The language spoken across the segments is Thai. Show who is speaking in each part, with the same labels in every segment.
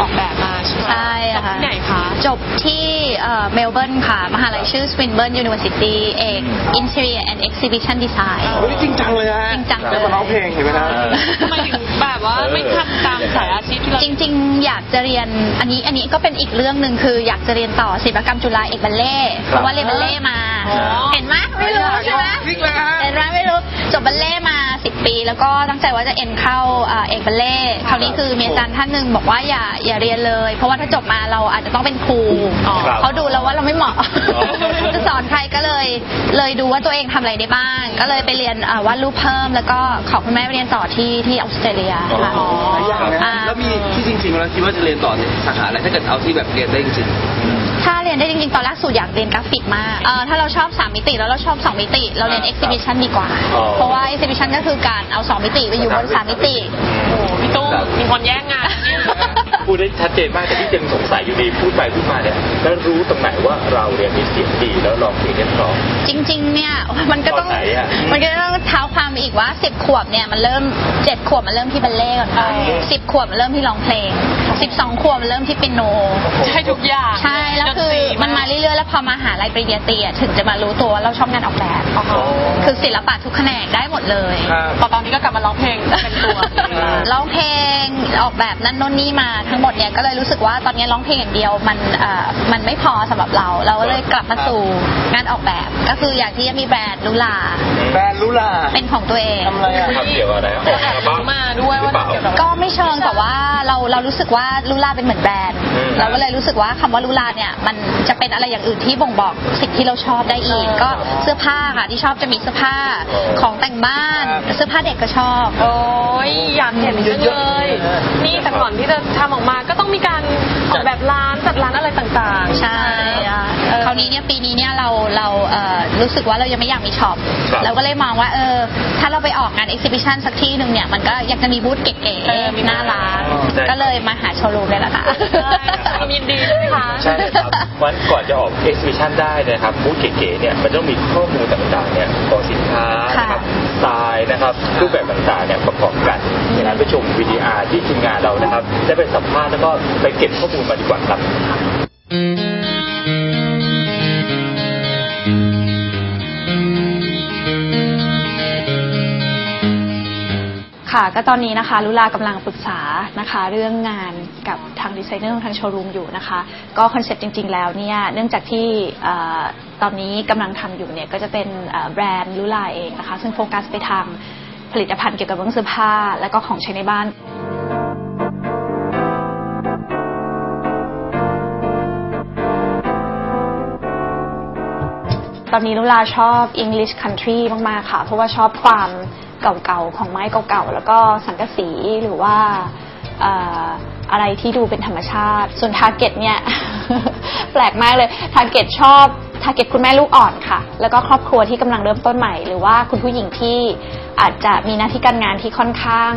Speaker 1: ออกแบบมาใช่ไหม
Speaker 2: ใช่ค่ะ
Speaker 1: ที่ไหนคะ
Speaker 2: จบที่เมลเบิร์นค่ะ มหาลัยชื่อ Swinburne University เอก Interior and Exhibition Design
Speaker 3: เฮ้ยจริงจังเลยนะฮะ
Speaker 2: จริงจัง
Speaker 3: แล้วมาร้องเพลงเห็นไหมนะ
Speaker 4: เออ
Speaker 1: ทำไมถึงแบบว่าไม่ทำตามสายอาชีพที่เรา
Speaker 2: จริง ๆ อยากจะเรียนอันนี้อันนี้ก็เป็นอีกเรื่องหนึ่งคืออยากจะเรียนต่อศิลปกรรมจุฬาเอกบัลเล่ต์เพราะว่าเรียนบัลเล่ต์มา
Speaker 1: อ๋อ
Speaker 2: เห็นไหมไม่รู้ใช่ไหม
Speaker 3: พลิกเลยฮะ
Speaker 2: เห็นไหมไม่รู้จบบัลเล่ต์มา10 ปี แล้วก็ตั้งใจว่าจะเอ็นเข้าเอ่อเอกบัลเล่ต์คราวนี้คือมีอาจารย์ท่านหนึ่งบอกว่าอย่าอย่าเรียนเลย เพราะว่าถ้าจบมาเราอาจจะต้องเป็นครู
Speaker 1: อ๋อ
Speaker 2: เขาดูแล้วว่าเราไม่เหมาะ
Speaker 4: อ๋อ
Speaker 2: จะสอนใครก็เลย เลยดูว่าตัวเองทำอะไรได้บ้าง ก็เลยไปเรียนเอ่อวาดรูปเพิ่ม แล้วก็ขอคุณแม่ไปเรียนต่อที่ที่ออสเตรเลียค่ะ
Speaker 4: อ๋อ
Speaker 3: หลายอย่างนะ
Speaker 2: อ่า
Speaker 5: แล้วมีที่จริงๆแล้วคิดว่าจะเรียนต่อสาขาอะไรถ้าเกิดเอาที่แบบเรียนได้จริง
Speaker 2: ถ้าเรียนได้จริงๆ ตอนแรกสูตรอยากเรียนกราฟิกมาก เอ่อถ้าเราชอบ 3 มิติแล้วเราชอบ 2 มิติ เราเรียน exhibition ดีกว่า
Speaker 4: อ๋อ
Speaker 2: เพราะว่า exhibition ก็คือการเอา2มิติไปอยู่บน3มิติ
Speaker 1: โอ้โหพี่ตุ้มมีคนแย่งงานเนี่ย
Speaker 4: พูดได้ชัดเจนมากแต่ที่ยังสงสัยอยู่ดีพูดไปพูดมาเนี่ยแล้วรู้ตรงไหนว่าเราเนี่ยมีเสียงดีแล้วร้องเพลงได้เพราะ
Speaker 2: จริง ๆ เนี่ยมันก็ต้อง
Speaker 4: ตอนไหนอะ
Speaker 2: มันก็ต้องเท้าความไปอีกว่า10ขวบเนี่ยมันเริ่ม7ขวบมันเริ่มที่บัลเล่ต์ก่อนนะ
Speaker 1: เออ
Speaker 2: 10ขวบมันเริ่มที่ร้องเพลง 12 ขวบมันเริ่มที่เปียโน
Speaker 1: ใช่ทุกอย่าง
Speaker 2: ใช่ แล้วคือ
Speaker 1: ดตรี
Speaker 2: มันมาเรื่อยๆ แล้วพอมาหาลัยปริญญาตรีอะถึงจะมารู้ตัวว่าเราชอบงานออกแบบ คือศิลปะทุกแขนงได้หมดเลย
Speaker 1: พอตอนนี้ก็กลับมาร้องเพลงเป็นตัว
Speaker 2: ร้องเพลงออกแบบนั่นโน่นนี่มาทั้งหมดเนี่ยก็เลยรู้สึกว่าตอนนี้ร้องเพลงอย่างเดียวมันเอ่อมันไม่พอสำหรับเรา เราก็เลยกลับมาสู่งานออกแบบ ก็คืออยากที่จะมีแบรนด์ลุลา
Speaker 3: แบรนด์ลุลา
Speaker 2: เป็นของตัวเอง
Speaker 3: ทำอะไรอะ
Speaker 4: ทำเกี่ยวกับอะไรออก
Speaker 1: แอบ
Speaker 4: อัลบั้
Speaker 1: รู้มาด้วยว่า
Speaker 4: หรือเปล่า
Speaker 1: เกี่ยวกับ
Speaker 2: ก็ไม่เชิงแต่ว่า เราเรารู้สึกว่าลุลาเป็นเหมือนแบรนด์
Speaker 4: อืม
Speaker 2: เราก็เลยรู้สึกว่าคำว่าลุลาเนี่ยมันจะเป็นอะไรอย่างอื่นที่บ่งบอกสิ่งที่เราชอบได้อีก ก็เสื้อผ้าค่ะที่ชอบจะมีเสื้อผ้าของแต่งบ้านเสื้อผ้าเด็กก็ชอบ
Speaker 1: โอ้ยอยากเห็นจังเลย นี่แต่ก่อนที่จะทำออกมาก็ต้องมีการออกแบบร้านจัดร้านอะไรต่างๆ
Speaker 2: ใช่อะ
Speaker 1: เออ
Speaker 2: คราวนี้เนี่ยปีนี้เนี่ยเราเราเอ่อรู้สึกว่าเรายังไม่อยากมีช็อป
Speaker 4: ครับ
Speaker 2: เราก็เลยมองว่าเออถ้าเราไปออกงานเอ็กซิบิชันสักที่หนึ่งเนี่ยมันก็อยากจะมีบูธเก๋
Speaker 1: เออมี
Speaker 2: ๆน่ารัก
Speaker 4: ใช่
Speaker 2: ก็เลยมาหาโชว์รูมเลยละค่ะ
Speaker 1: ความยินดีใช่ไหมคะ
Speaker 4: ใช่ครับวันก่อนจะออก exhibition ได้นะครับบูธเก๋ๆเนี่ยมันต้องมีข้อมูลต่างๆเนี่ยของสินค้านะครับสไตล์นะครับรูปแบบต่างๆเนี่ยประกอบกันดังนั้นไปชมวิดีอาร์ที่ทีมงานเรานะครับได้ไปสัมภาษณ์แล้วก็ไปเก็บข้อมูลมาดีกว่าครับ
Speaker 6: ค่ะ ก็ตอนนี้นะคะลุลากำลังปรึกษานะคะ เรื่องงานกับทางดีไซเนอร์ของทางโชว์รูมอยู่นะคะ ก็คอนเซ็ปต์จริง ๆ แล้วเนี่ยเนื่องจากที่เอ่อตอนนี้กำลังทำอยู่เนี่ยก็จะเป็นเอ่อแบรนด์ลุลาเองนะคะ ซึ่งโฟกัสไปทางผลิตภัณฑ์เกี่ยวกับเรื่องเสื้อผ้า และก็ของใช้ในบ้าน ตอนนี้ลุลาชอบ English Country มาก ๆ ค่ะ เพราะว่าชอบความ เก่าๆของไม้เก่าๆแล้วก็สังกะสีหรือว่าอะไรที่ดูเป็นธรรมชาติ ส่วนทาร์เก็ตเนี่ย แปลกมากเลยทาร์เก็ตชอบทาร์เก็ตคุณแม่ลูกอ่อนค่ะ แล้วก็ครอบครัวที่กำลังเริ่มต้นใหม่ หรือว่าคุณผู้หญิงที่อาจจะมีหน้าที่การงานที่ค่อนข้าง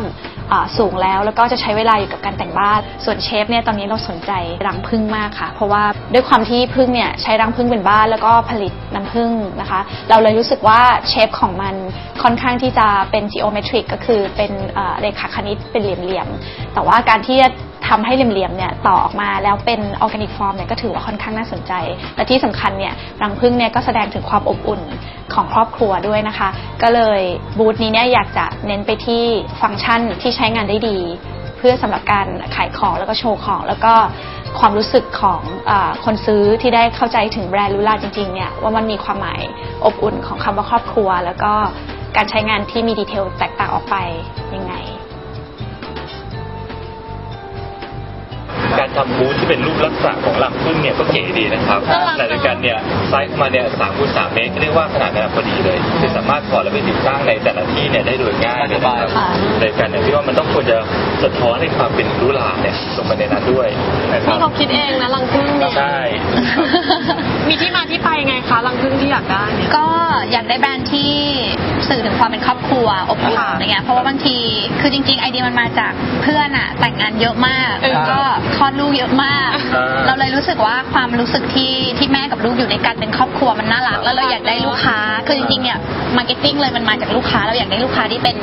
Speaker 6: สูงแล้ว แล้วก็จะใช้เวลาอยู่กับการแต่งบ้าน ส่วนเชฟเนี่ยตอนนี้เราสนใจรังผึ้งมากค่ะ เพราะว่าด้วยความที่ผึ้งเนี่ยใช้รังผึ้งเป็นบ้านแล้วก็ผลิตน้ำผึ้งนะคะ เราเลยรู้สึกว่าเชฟของมันค่อนข้างที่จะเป็น geometric ก็คือเป็นเอ่อเรขาคณิตเป็นเหลี่ยมๆแต่ว่าการที่จะ ทำให้เหลี่ยมๆเนี่ยต่อออกมาแล้วเป็นออร์แกนิกฟอร์มเนี่ยก็ถือว่าค่อนข้างน่าสนใจ และที่สำคัญเนี่ยรังผึ้งเนี่ยก็แสดงถึงความอบอุ่นของครอบครัวด้วยนะคะ ก็เลยบูธนี้เนี่ยอยากจะเน้นไปที่ฟังก์ชันที่ใช้งานได้ดี เพื่อสำหรับการขายของแล้วก็โชว์ของแล้วก็ความรู้สึกของอคนซื้อที่ได้เข้าใจถึงแบรนด์ลูลาจริงๆเนี่ยว่ามันมีความหมายอบอุ่นของคำว่าครอบครัว แล้วก็การใช้งานที่มีดีเทลแตกต่างออกไปยังไง
Speaker 4: การทำบูธที่เป็นรูปลักษณะของรังผึ้งเนี่ยก็เก๋ดีนะครับ
Speaker 1: น่ารัก
Speaker 4: แต่ด้วยกันเนี่ยไซส์ของมันเนี่ยสามคูณสามเมตรเรียกว่าขนาดกำลังพอดีเลยคือสามารถถอดแล้วไปติดตั้งในแต่ละที่เนี่ยได้โดยง่ายเลยนะครับ
Speaker 2: ค่ะ
Speaker 4: โดยกันเนี่ยพี่ว่ามันต้องควรจะสะท้อนในความเป็นรุลาเนี่ยลงไปในนั้นด้วยนะครั
Speaker 1: นี่
Speaker 4: บ
Speaker 1: เขาคิดเองนะรังผึ้งเนี่ย
Speaker 4: ใช่
Speaker 1: มีที่มาที่ ไปไงคะรังผึ้งที่อยากได้เนี่ย
Speaker 2: ก็อยากได้แบรนด์ที่สื่อถึงความเป็นครอบครัวอบอุ่น
Speaker 1: ค่ะ
Speaker 2: อะไรเงี้ยเพราะว่าบางทีคือจริงๆไอเดียมันมาจากเพื่อนอะแต่งงานเยอะมาก
Speaker 1: เออ
Speaker 2: แล้วก็คลอดลูกเยอะมาก
Speaker 4: อ่า
Speaker 2: เราเลยรู้สึกว่าความรู้สึกที่ที่แม่กับลูกอยู่ในกันเป็นครอบครัวมันน่ารักแล้วเราอยากได้ลูกค้า คือจริงๆเนี่ยมาร์เก็ตติ้งเลยมันมาจากลูกค้าเราอยากได้ลูกค้าที่เป็น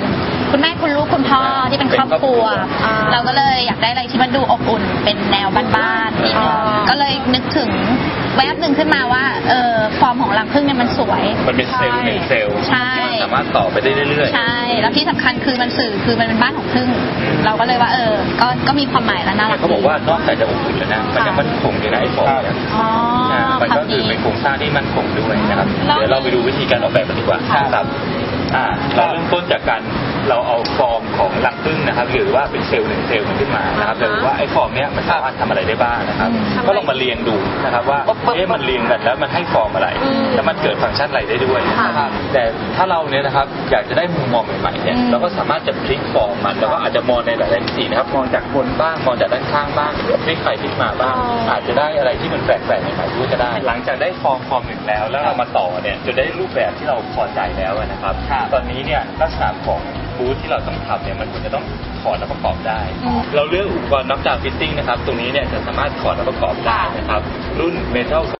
Speaker 2: คุณแม่คุณลูกคุณพ่อที่เป็นครอบครัว
Speaker 4: เป็นครอบครัว
Speaker 1: อ่า
Speaker 2: เราก็เลยอยากได้อะไรที่มันดูอบอุ่น เป็นแนวบ้านๆนิดนึง
Speaker 1: อ่า
Speaker 2: ก็เลยนึกถึงแวบหนึ่งขึ้นมาว่าเออฟอร์มของรังผึ้งเนี่ยมันสวย
Speaker 4: มันเป็นเซลล์หนึ่งเซลล์
Speaker 2: ใช่
Speaker 4: ที่มันสามารถต่อไปได้เรื่อยๆ
Speaker 2: ใช่ แล้วที่สำคัญคือมันสื่อคือมันเป็นบ้านของผึ้ง
Speaker 4: อืม
Speaker 2: เราก็เลยว่าเออ ก็ก็มีความหมายและน่ารัก
Speaker 4: เขาบอกว่านอกจากจะอบอุ่นแล้วนะมันยังมั่นคงอยู่นะไอ้ฟอร์มเนี่ย
Speaker 2: อ๋อ
Speaker 4: นะมันก็
Speaker 2: วาม
Speaker 4: คือ
Speaker 2: ดี
Speaker 4: เป็นโครงสร้างที่มั่นคงด้วยนะครับ
Speaker 1: แล้ว
Speaker 4: เดี๋ยวเราไปดูวิธีการออกแบบกันดีกว่า
Speaker 3: ครับ
Speaker 4: ครับอ่าเราเริ่มต้นจากการ เราเอาฟอร์มของรังผึ้งนะครับ หรือว่าเป็นเซลล์หนึ่งเซลล์มันขึ้นมานะครับ
Speaker 1: อ่าฮะ
Speaker 4: แต่ว่าไอ้ฟอร์มเนี้ยมันสามารถทำอะไรได้บ้างนะครับ
Speaker 1: อืม
Speaker 4: ก็ลองมาเรียงดูนะครับว่าเอ๊ะมันเรียงกันแล้วมันให้ฟอร์มอะไร
Speaker 1: อืม
Speaker 4: แล้วมันเกิดฟังก์ชันอะไรได้ด้วยนะครับ
Speaker 1: ค่ะ
Speaker 4: แต่ถ้าเราเนี่ยนะครับอยากจะได้มุมมองใหม่ๆเนี่ย
Speaker 2: อืม
Speaker 4: เราก็สามารถจะพลิกฟอร์มมันแล้วก็อาจจะมองในหลายๆมิตินะครับมองจากบนบ้างมองจากด้านข้างบ้างพลิกไปพลิกมาบ้าง
Speaker 1: อ๋ออ
Speaker 4: อาจจะได้อะไรที่มันแปลกๆใหม่ๆด้วยก็ได้ หลังจากได้ฟอร์มฟอร์มหนึ่งแล้ว แล้วเรามาต่อเนี่ยจนได้รูปแบบที่เราพอใจแล้วนะครับ
Speaker 3: ครับ
Speaker 4: ตอนนี้เนี่ยลักษณะของบูธที่เราต้องทำเนี่ยมันควรจะต้องถอดและประกอบได้ เราเลือกอุปกรณ์น็อกดาวน์ฟิตติ้งนะครับ ตรงนี้เนี่ยจะสามารถถอดและประกอบได้นะครับ รุ่น Metal